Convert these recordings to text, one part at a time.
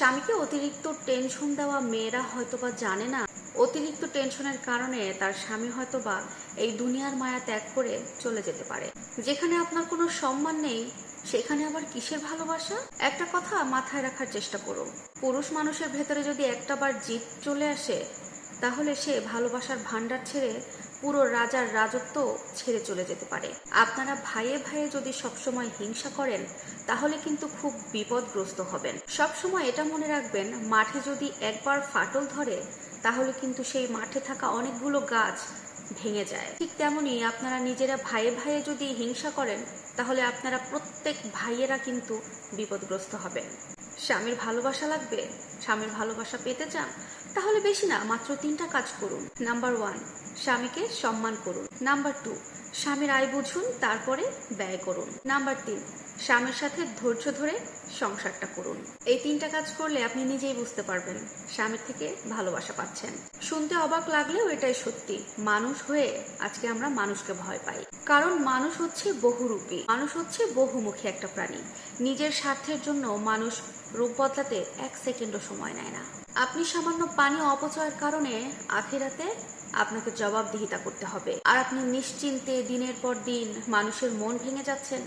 স্বামীকে অতিরিক্ত টেনশন দেওয়া মেয়েরা হয়তোবা জানে না। অতিরিক্ত টেনশনের কারণে তার স্বামী হয়তোবা এই দুনিয়ার মায়া ত্যাগ করে চলে যেতে পারে। যেখানে আপনার কোনো সম্মান নেই, সেখানে আবার কিসের ভালোবাসা? একটা কথা মাথায় রাখার চেষ্টা করুন। পুরুষ মানুষের ভেতরে যদি একটা বার জিত চলে আসে, তাহলে সে ভালোবাসার ভান্ডার ছেড়ে পুরো রাজার রাজত্ব ছেড়ে চলে যেতে পারে। আপনারা ভাইয়ে ভাইয়ে যদি সবসময় হিংসা করেন, তাহলে কিন্তু খুব বিপদগ্রস্ত হবেন। সবসময় এটা মনে রাখবেন, মাঠে যদি একবার ফাটল ধরে, তাহলে কিন্তু সেই মাঠে থাকা অনেকগুলো গাছ ভেঙে যায়। ঠিক তেমনি আপনারা নিজেরা ভাইয়ে ভাইয়ে যদি হিংসা করেন, তাহলে আপনারা প্রত্যেক ভাইয়েরা কিন্তু বিপদগ্রস্ত হবেন। স্বামীর ভালোবাসা লাগবে? স্বামীর ভালোবাসা পেতে চান? তাহলে বেশি না, মাত্র তিনটা কাজ করুন। নাম্বার ওয়ান স্বামীকে সম্মান করুন। নাম্বার টু স্বামীর আয় বুঝুন, তারপরে ব্যয় করুন। নাম্বার তিন স্বামীর সাথে ধৈর্য ধরে সংসারটা করুন। এই তিনটা কাজ করলে আপনি নিজেই বুঝতে পারবেন স্বামীর থেকে ভালোবাসা পাচ্ছেন। শুনতে অবাক লাগলেও এটাই সত্যি, মানুষ হয়ে আজকে আমরা মানুষকে ভয় পাই। কারণ মানুষ হচ্ছে বহুরূপী, মানুষ হচ্ছে বহুমুখী একটা প্রাণী। নিজের স্বার্থের জন্য মানুষ রূপ বদলাতে এক সেকেন্ডও সময় নেয় না। আপনি সামান্য পানি অপচয়ের কারণে আখেরাতে আপনাকে জবাবদিহিতা করতে হবে। আর আপনি নিশ্চিন্তে দিনের পর দিন মানুষের মন ভেঙে যাচ্ছেন।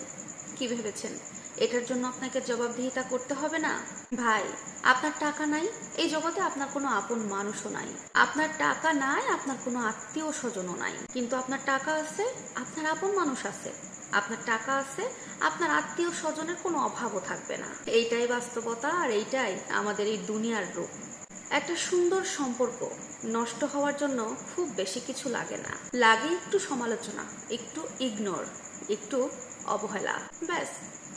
কি ভেবেছেন? এটার জন্য আপনাকে জবাবদিহিতা করতে হবে না? ভাই, আপনার টাকা নাই। এই জগতে আপনার কোনো আপন মানুষও নাই। আপনার টাকা নাই, আপনার কোনো আত্মীয় স্বজনও নাই। কিন্তু আপনার টাকা আছে, আপনার আপন মানুষ আছে। আপনার টাকা আছে, আপনার আত্মীয় স্বজনের কোনো অভাবও থাকবে না। এইটাই বাস্তবতা আর এইটাই আমাদের এই দুনিয়ার রূপ। একটা সুন্দর সম্পর্ক নষ্ট হওয়ার জন্য খুব বেশি কিছু লাগে না। লাগে একটু সমালোচনা, একটু ইগনোর একটু অবহেলা। ব্যাস,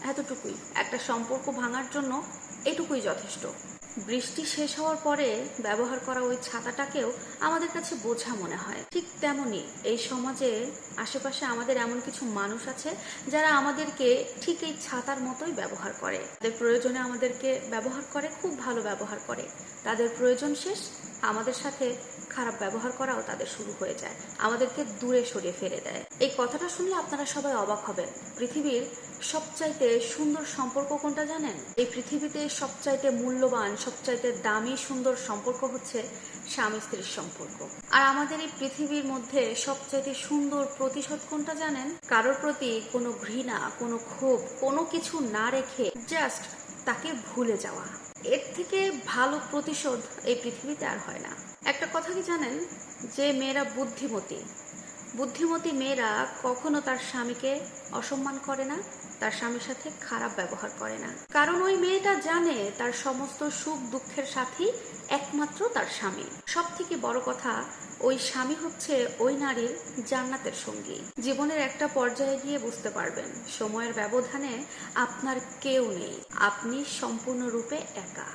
এতটুকুই। একটা সম্পর্ক ভাঙার জন্য এটুকুই যথেষ্ট। বৃষ্টি শেষ হওয়ার পরে ব্যবহার করা ওই ছাতাটাকেও আমাদের কাছে বোঝা মনে হয়। ঠিক তেমনি এই সমাজে আশেপাশে আমাদের এমন কিছু মানুষ আছে যারা আমাদেরকে ঠিক এই ছাতার মতোই ব্যবহার করে। তাদের প্রয়োজনে আমাদেরকে ব্যবহার করে, খুব ভালো ব্যবহার করে। তাদের প্রয়োজন শেষ, আমাদের সাথে খারাপ ব্যবহার করাও তাদের শুরু হয়ে যায়। আমাদেরকে দূরে সরিয়ে ফেলে দেয়। এই কথাটা শুনলে আপনারা সবাই অবাক হবেন। পৃথিবীর সবচাইতে সুন্দর সম্পর্ক কোনটা জানেন? এই পৃথিবীতে সবচাইতে মূল্যবান, সবচাইতে দামি সুন্দর সম্পর্ক হচ্ছে স্বামী স্ত্রীর সম্পর্ক। আর আমাদের এই পৃথিবীর মধ্যে সবচাইতে সুন্দর প্রতিশোধ কোনটা জানেন? কারোর প্রতি কোনো ঘৃণা, কোনো ক্ষোভ, কোনো কিছু না রেখে জাস্ট তাকে ভুলে যাওয়া। এর থেকে ভালো প্রতিশোধ এই পৃথিবীতে আর হয় না। একটা কথা কি জানেন? যে মেয়েরা বুদ্ধিমতী বুদ্ধিমতী মেয়েরা কখনো তার স্বামীকে অসম্মান করে না। তার স্বামীর সাথে খারাপ ব্যবহার করে না। কারণ ওই মেয়েটা জানে তার সমস্ত সুখ দুঃখের সাথী একমাত্র তার স্বামী। সব থেকে বড় কথা, ওই স্বামী হচ্ছে ওই নারীর জান্নাতের সঙ্গী। জীবনের একটা পর্যায়ে গিয়ে বুঝতে পারবেন, সময়ের ব্যবধানে আপনার কেউ নেই। আপনি সম্পূর্ণরূপে একা।